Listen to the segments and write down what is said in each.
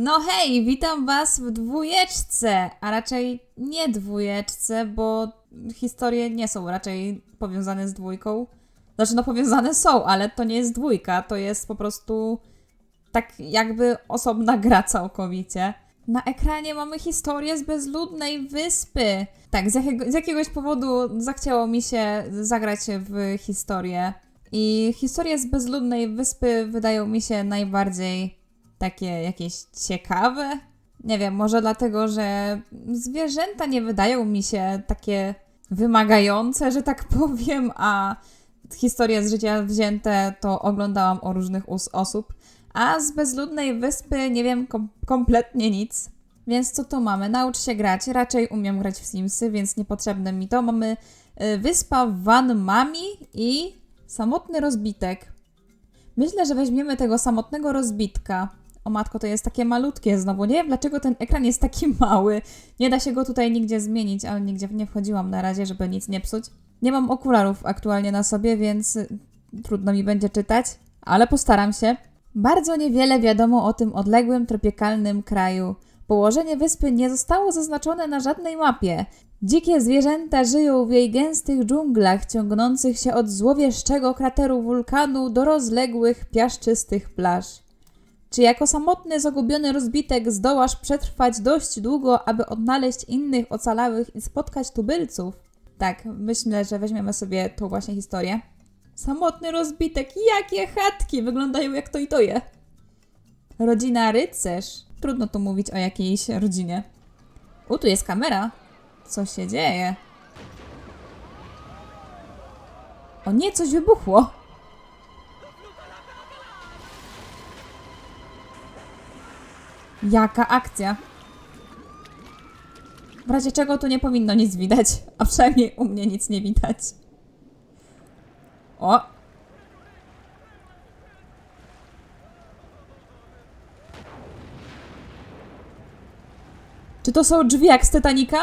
No hej, witam Was w dwójeczce, a raczej nie dwójeczce, bo historie nie są raczej powiązane z dwójką. Znaczy, no powiązane są, ale to nie jest dwójka, to jest po prostu tak jakby osobna gra całkowicie. Na ekranie mamy historię z bezludnej wyspy. Tak, z, jakiego, z jakiegoś powodu zachciało mi się zagrać w historię. I historie z bezludnej wyspy wydają mi się najbardziej takie jakieś ciekawe. Nie wiem, może dlatego, że zwierzęta nie wydają mi się takie wymagające, że tak powiem, a historie z życia wzięte to oglądałam o różnych osób, a z bezludnej wyspy nie wiem kom- kompletnie nic. Więc co tu mamy? Naucz się grać. Raczej umiem grać w Simsy, więc niepotrzebne mi to. Mamy y, wyspa Van Mami i samotny rozbitek. Myślę, że weźmiemy tego samotnego rozbitka. O matko, to jest takie malutkie znowu. Nie wiem, dlaczego ten ekran jest taki mały. Nie da się go tutaj nigdzie zmienić, ale nigdzie nie wchodziłam na razie, żeby nic nie psuć. Nie mam okularów aktualnie na sobie, więc y, trudno mi będzie czytać, ale postaram się. Bardzo niewiele wiadomo o tym odległym, tropikalnym kraju. Położenie wyspy nie zostało zaznaczone na żadnej mapie. Dzikie zwierzęta żyją w jej gęstych dżunglach, ciągnących się od złowieszczego krateru wulkanu do rozległych, piaszczystych plaż. Czy jako samotny, zagubiony rozbitek zdołasz przetrwać dość długo, aby odnaleźć innych ocalałych i spotkać tubylców? Tak, myślę, że weźmiemy sobie tą właśnie historię. Samotny rozbitek, jakie chatki! Wyglądają jak to i to je. Rodzina rycerz. Trudno tu mówić o jakiejś rodzinie. U, tu jest kamera. Co się dzieje? O nie, coś wybuchło. Jaka akcja? W razie czego tu nie powinno nic widać, a przynajmniej u mnie nic nie widać. O! Czy to są drzwi jak z Titanica?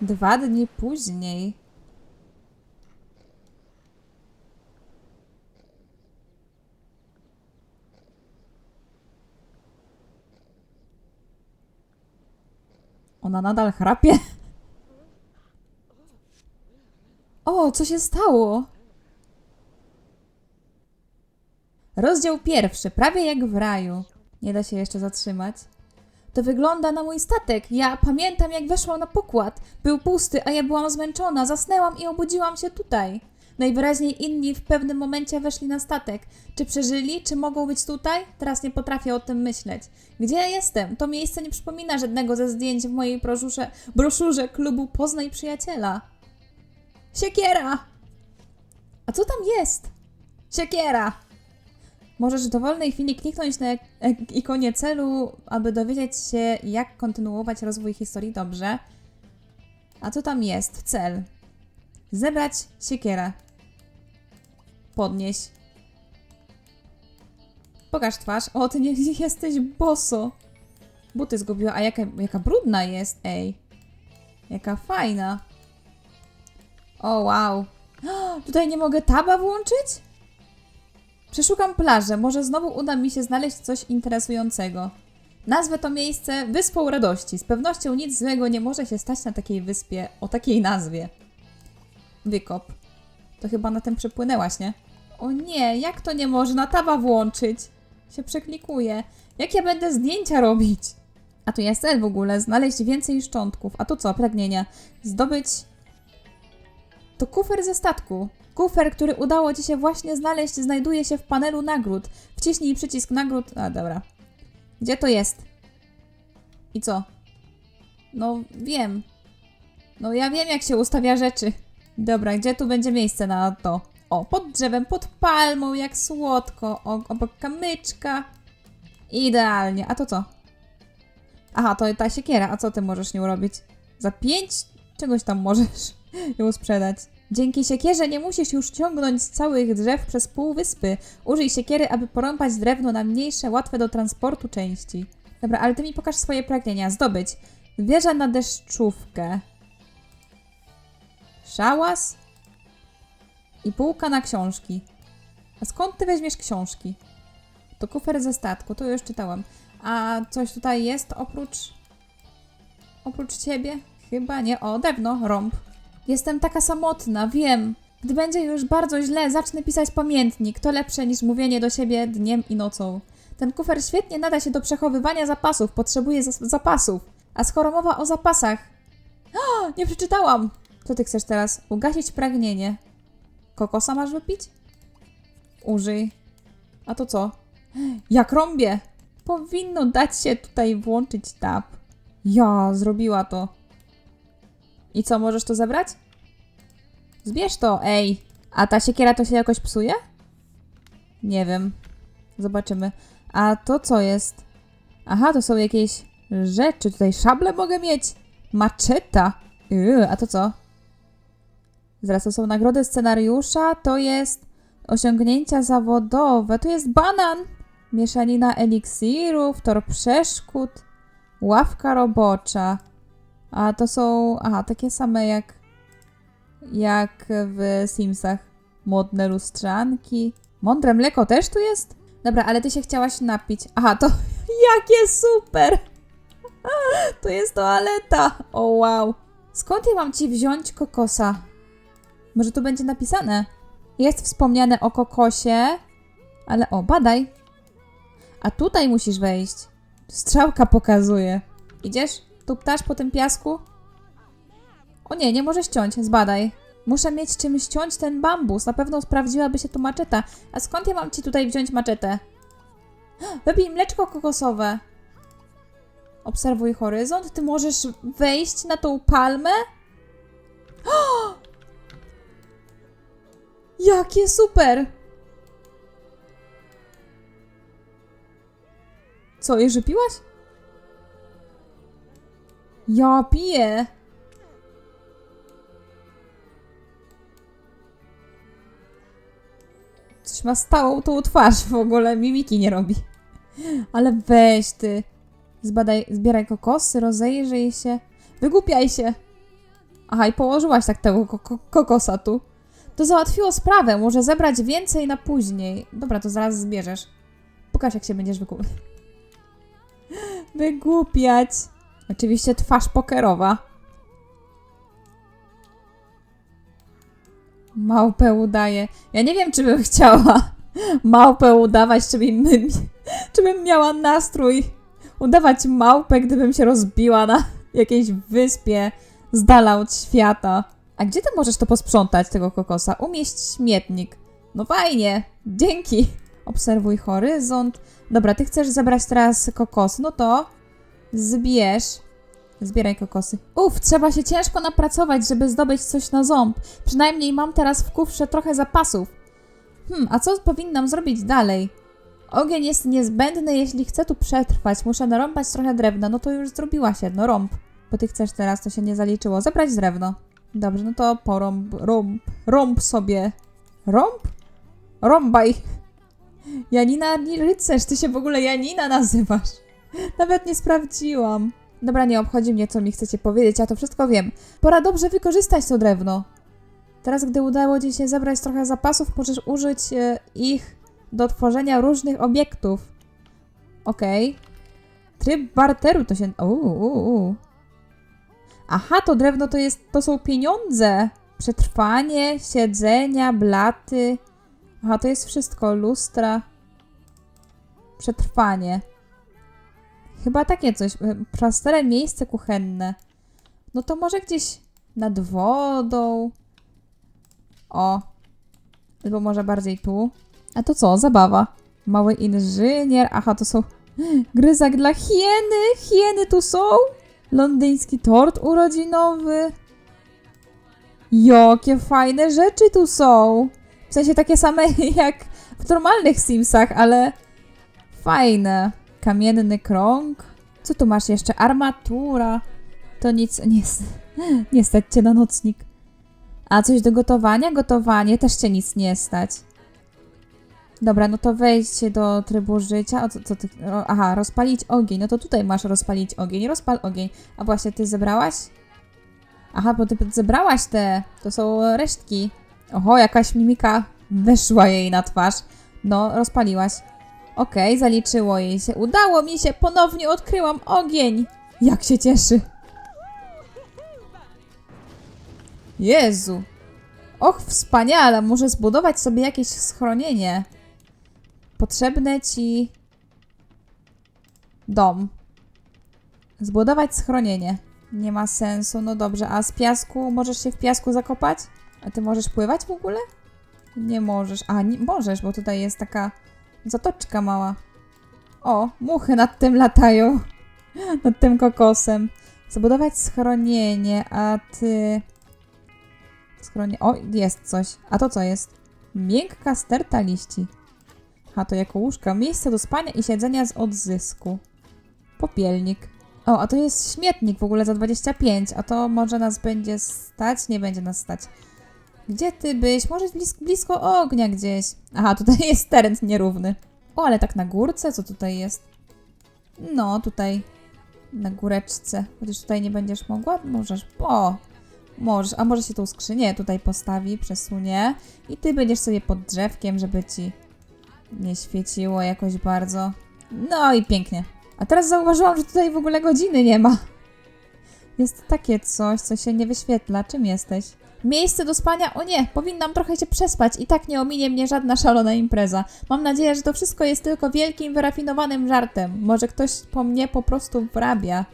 Dwa dni później. Ona nadal chrapie. O, co się stało? Rozdział pierwszy, prawie jak w raju. Nie da się jeszcze zatrzymać. To wygląda na mój statek. Ja pamiętam, jak weszłam na pokład. Był pusty, a ja byłam zmęczona. Zasnęłam i obudziłam się tutaj. Najwyraźniej inni w pewnym momencie weszli na statek. Czy przeżyli? Czy mogą być tutaj? Teraz nie potrafię o tym myśleć. Gdzie ja jestem? To miejsce nie przypomina żadnego ze zdjęć w mojej broszurze, broszurze klubu Poznaj Przyjaciela. Siekiera! A co tam jest? Siekiera! Możesz w dowolnej chwili kliknąć na ikonie celu, aby dowiedzieć się, jak kontynuować rozwój historii dobrze. A co tam jest? Cel. Zebrać siekierę. Podnieś. Pokaż twarz. O, ty nie jesteś boso. Buty zgubiła. A jaka, jaka brudna jest, ej. Jaka fajna. O, wow. Tutaj nie mogę taba włączyć? Przeszukam plażę, może znowu uda mi się znaleźć coś interesującego. Nazwę to miejsce Wyspą Radości. Z pewnością nic złego nie może się stać na takiej wyspie o takiej nazwie. Wykop. To chyba na tym przepłynęłaś, nie? O nie, jak to nie można tawa włączyć? Się przeklikuje. Jak ja będę zdjęcia robić? A tu jest cel w ogóle, znaleźć więcej szczątków. A tu co, pragnienia? Zdobyć to kufer ze statku. Kufer, który udało ci się właśnie znaleźć, znajduje się w panelu nagród. Wciśnij przycisk nagród. A, dobra. Gdzie to jest? I co? No, wiem. No, ja wiem, jak się ustawia rzeczy. Dobra, gdzie tu będzie miejsce na to? O, pod drzewem, pod palmą, jak słodko. O, obok kamyczka. Idealnie. A to co? Aha, to ta siekiera. A co ty możesz nią robić? Za pięć czegoś tam możesz ją sprzedać. Dzięki siekierze nie musisz już ciągnąć całych drzew przez pół wyspy. Użyj siekiery, aby porąbać drewno na mniejsze, łatwe do transportu części. Dobra, ale ty mi pokaż swoje pragnienia. Zdobyć. Wieża na deszczówkę. Szałas. I półka na książki. A skąd ty weźmiesz książki? To kufer ze statku, to już czytałam. A coś tutaj jest oprócz... Oprócz ciebie? Chyba nie. O, drewno, rąb. Jestem taka samotna, wiem. Gdy będzie już bardzo źle, zacznę pisać pamiętnik. To lepsze niż mówienie do siebie dniem i nocą. Ten kufer świetnie nada się do przechowywania zapasów. Potrzebuję zas- zapasów. A skoro mowa o zapasach... O, nie przeczytałam! Co ty chcesz teraz? Ugasić pragnienie. Kokosa masz wypić? Użyj. A to co? Jak rąbię! Powinno dać się tutaj włączyć tab. Ja, zrobiła to. I co, możesz to zebrać? Zbierz to, ej! A ta siekiera to się jakoś psuje? Nie wiem. Zobaczymy. A to co jest? Aha, to są jakieś rzeczy. Tutaj szable mogę mieć. Maczeta. Yy, a to co? Zaraz to są nagrody scenariusza. To jest osiągnięcia zawodowe. To jest banan. Mieszanina eliksirów, tor przeszkód, ławka robocza. A to są, aha, takie same jak, jak w Simsach. Modne lustrzanki. Mądre mleko też tu jest? Dobra, ale ty się chciałaś napić. Aha, to jakie super! To jest toaleta! O wow! Skąd ja mam ci wziąć kokosa? Może tu będzie napisane? Jest wspomniane o kokosie, ale o, badaj. A tutaj musisz wejść. Strzałka pokazuje. Idziesz? Tu ptasz po tym piasku? O nie, nie możesz ściąć, zbadaj. Muszę mieć czym ściąć ten bambus. Na pewno sprawdziłaby się tu maczeta. A skąd ja mam ci tutaj wziąć maczetę? Wypij mleczko kokosowe. Obserwuj horyzont. Ty możesz wejść na tą palmę? Jakie super! Co, jeszcze piłaś? Ja piję. Coś ma stałą tą twarz, w ogóle mimiki nie robi. Ale weź ty. Zbadaj, zbieraj kokosy, rozejrzyj się. Wygłupiaj się. Aha, i położyłaś tak tego ko- ko- kokosa tu. To załatwiło sprawę, może zebrać więcej na później. Dobra, to zaraz zbierzesz. Pokaż, jak się będziesz wygłupiać. Wygłupiać. Oczywiście twarz pokerowa. Małpę udaje. Ja nie wiem, czy bym chciała małpę udawać, czy bym, czy bym miała nastrój udawać małpę, gdybym się rozbiła na jakiejś wyspie z dala od świata. A gdzie ty możesz to posprzątać, tego kokosa? Umieść śmietnik. No fajnie, dzięki. Obserwuj horyzont. Dobra, ty chcesz zebrać teraz kokosy, no to zbierz. Zbieraj kokosy. Uf, trzeba się ciężko napracować, żeby zdobyć coś na ząb. Przynajmniej mam teraz w kufrze trochę zapasów. Hmm, a co powinnam zrobić dalej? Ogień jest niezbędny, jeśli chcę tu przetrwać. Muszę narąbać trochę drewna. No to już zrobiłaś jedno, rąb. Bo ty chcesz teraz, to się nie zaliczyło. Zebrać drewno. Dobrze, no to porąb, rąb, rąb sobie. Rąb? Rąbaj. Janina rycerz, ty się w ogóle Janina nazywasz. Nawet nie sprawdziłam. Dobra, nie obchodzi mnie, co mi chcecie powiedzieć, ja to wszystko wiem. Pora dobrze wykorzystać to drewno. Teraz, gdy udało ci się zebrać trochę zapasów, możesz użyć e, ich do tworzenia różnych obiektów. Okej. Tryb barteru to się... Uuu, uu. Aha, to drewno to jest... to są pieniądze. Przetrwanie, siedzenia, blaty. Aha, to jest wszystko. Lustra. Przetrwanie. Chyba takie coś. e, Prastere miejsce kuchenne. No to może gdzieś nad wodą. O. Albo może bardziej tu. A to co? Zabawa. Mały inżynier. Aha, to są gryzak dla hieny. Hieny tu są. Londyński tort urodzinowy. Jakie fajne rzeczy tu są. W sensie takie same jak w normalnych Simsach, ale fajne. Kamienny krąg. Co tu masz jeszcze? Armatura. To nic, nie, nie stać cię na nocnik. A coś do gotowania? Gotowanie też cię nic nie stać. Dobra, no to wejdźcie do trybu życia. O, co, co o, aha, rozpalić ogień. No to tutaj masz rozpalić ogień. Rozpal ogień. A właśnie, ty zebrałaś? Aha, bo ty zebrałaś te. To są resztki. Oho, jakaś mimika weszła jej na twarz. No, rozpaliłaś. Okej, zaliczyło jej się. Udało mi się, ponownie odkryłam ogień. Jak się cieszy. Jezu. Och, wspaniale, muszę zbudować sobie jakieś schronienie. Potrzebne ci dom. Zbudować schronienie. Nie ma sensu, no dobrze. A z piasku, możesz się w piasku zakopać? A ty możesz pływać w ogóle? Nie możesz. A, nie możesz, bo tutaj jest taka zatoczka mała. O, muchy nad tym latają. nad tym kokosem. Zbudować schronienie, a ty... Schronie... O, jest coś. A to co jest? Miękka sterta liści. A to jako łóżka. Miejsce do spania i siedzenia z odzysku. Popielnik. O, a to jest śmietnik w ogóle za 25. A to może nas będzie stać? Nie będzie nas stać. Gdzie ty byś? Może blis blisko ognia gdzieś. Aha, tutaj jest teren nierówny. O, ale tak na górce? Co tutaj jest? No, tutaj. Na góreczce. Chociaż tutaj nie będziesz mogła? Możesz. O! Możesz. A może się tą skrzynię tutaj postawi, przesunie. I ty będziesz sobie pod drzewkiem, żeby ci nie świeciło jakoś bardzo. No i pięknie. A teraz zauważyłam, że tutaj w ogóle godziny nie ma. Jest takie coś, co się nie wyświetla. Czym jesteś? Miejsce do spania? O nie, powinnam trochę się przespać i tak nie ominie mnie żadna szalona impreza. Mam nadzieję, że to wszystko jest tylko wielkim, wyrafinowanym żartem. Może ktoś po mnie po prostu wrabia.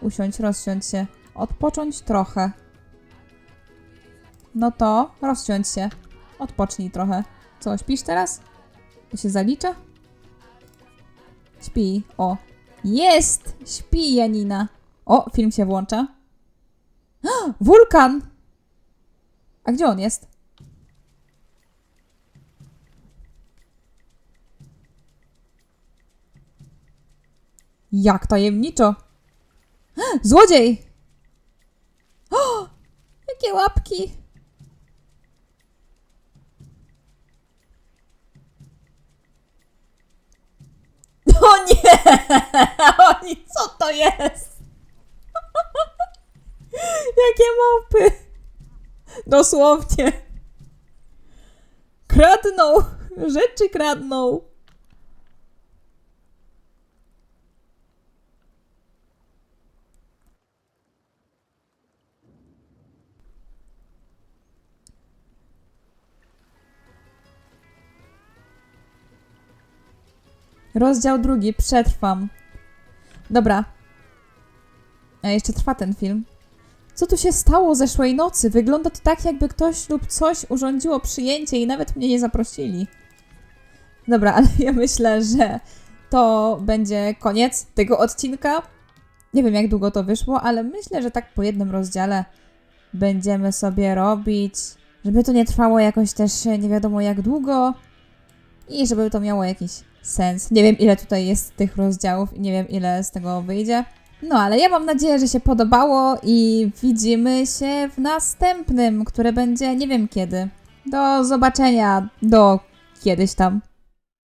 Usiądź, rozsiądź się. Odpocząć trochę. No to rozsiądź się. Odpocznij trochę. Co, śpisz teraz? To się zalicza? Śpi. O. Jest! Śpi, Janina. O, film się włącza. Wulkan! A gdzie on jest? Jak tajemniczo! Złodziej! O, jakie łapki! O nie! Oni, co to jest? Jakie małpy! Dosłownie. Kradną! Rzeczy kradną! Rozdział drugi. Przetrwam. Dobra. A jeszcze trwa ten film. Co tu się stało zeszłej nocy? Wygląda to tak, jakby ktoś lub coś urządziło przyjęcie i nawet mnie nie zaprosili. Dobra, ale ja myślę, że to będzie koniec tego odcinka. Nie wiem, jak długo to wyszło, ale myślę, że tak po jednym rozdziale będziemy sobie robić, żeby to nie trwało jakoś też nie wiadomo jak długo i żeby to miało jakiś sens. Nie wiem, ile tutaj jest tych rozdziałów i nie wiem, ile z tego wyjdzie. No, ale ja mam nadzieję, że się podobało i widzimy się w następnym, które będzie nie wiem kiedy. Do zobaczenia, do kiedyś tam.